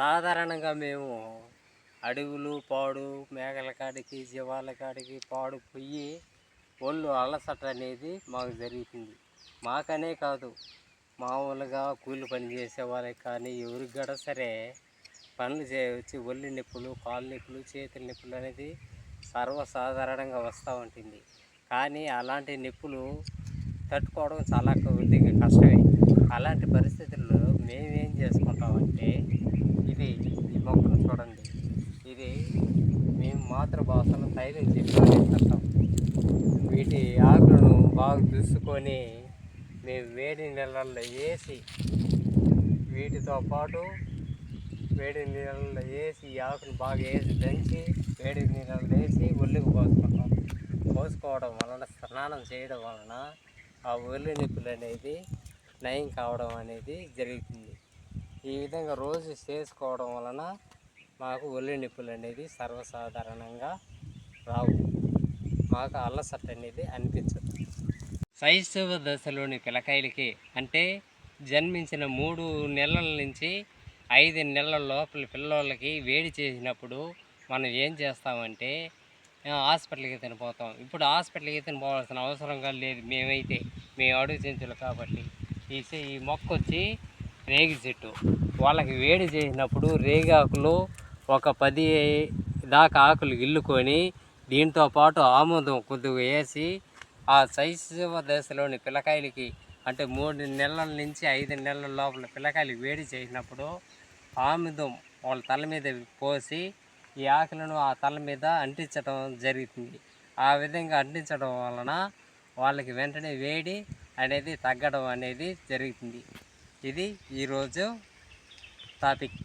సాధారణంగా మేము అడవులు పాడు మేకల కాడికి జీవాల కాడికి పాడు పోయి ఒళ్ళు అలసట అనేది మాకు జరుగుతుంది మాకనే కాదు మామూలుగా కూలి పని చేసే వాళ్ళకి కానీ ఎవరికి కూడా సరే పనులు చేయవచ్చు ఒళ్ళు నొప్పులు కాళ్ళు నొప్పులు చేతుల నొప్పులు అనేది సర్వసాధారణంగా వస్తూ ఉంటుంది. కానీ అలాంటి నొప్పులు తట్టుకోవడం చాలా కొద్దిగా కష్టమే అలాంటి పరిస్థితుల్లో మేమేం చేసుకుంటామంటే ఇది ఈ మొక్కను చూడండి ఇది మాతృభాషను మాతృభాషలో తైలం చెప్పాలంటాం వీటి ఆకులను బాగా చూసుకొని మేము వేడి నీళ్ళల్లో వేసి వీటితో పాటు వేడి నీళ్ళల్లో వేసి ఈ ఆకును బాగా వేసి దంచి వేడి నీళ్ళల్లో వేసి ఒళ్ళుకు పోసుకుంటాం. పోసుకోవడం వలన స్నానం చేయడం వలన ఆ ఒళ్ళు నొప్పులు అనేది నయం కావడం అనేది జరుగుతుంది. ఈ విధంగా రోజు చేసుకోవడం వలన మాకు ఒళ్ళు నొప్పులు అనేది సర్వసాధారణంగా రావు. మాకు అల్లసట్ అనేది అనిపించదు. శైశవ దశలోని పిల్లకాయలకి అంటే జన్మించిన మూడు నెలల నుంచి ఐదు నెలల లోపల పిల్లలకి వేడి చేసినప్పుడు మనం ఏం చేస్తామంటే ఆ, హాస్పిటల్కి తినిపోతాం. ఇప్పుడు హాస్పిటల్కి తినిపోవాల్సిన అవసరంగా లేదు. మేమైతే మేము అడుగు చెంచులు కాబట్టి. ఈ ఈ మొక్క వచ్చి రేగి చెట్టు. వాళ్ళకి వేడి చేసినప్పుడు రేగాకులు ఒక పది దాకా ఆకులు గిల్లుకొని దీంతో పాటు ఆముదం కొద్దిగా వేసి ఆ శైశవ దశలోని పిల్లకాయలకి అంటే మూడు నెలల నుంచి ఐదు నెలల లోపల పిల్లకాయలు వేడి చేసినప్పుడు ఆముదం వాళ్ళ తల మీద పోసి ఈ ఆకులను ఆ తల మీద అంటించడం జరుగుతుంది. ఆ విధంగా అంటించడం వలన వాళ్ళకి వెంటనే వేడి అనేది తగ్గడం అనేది జరుగుతుంది. ఇది ఈరోజు టాపిక్.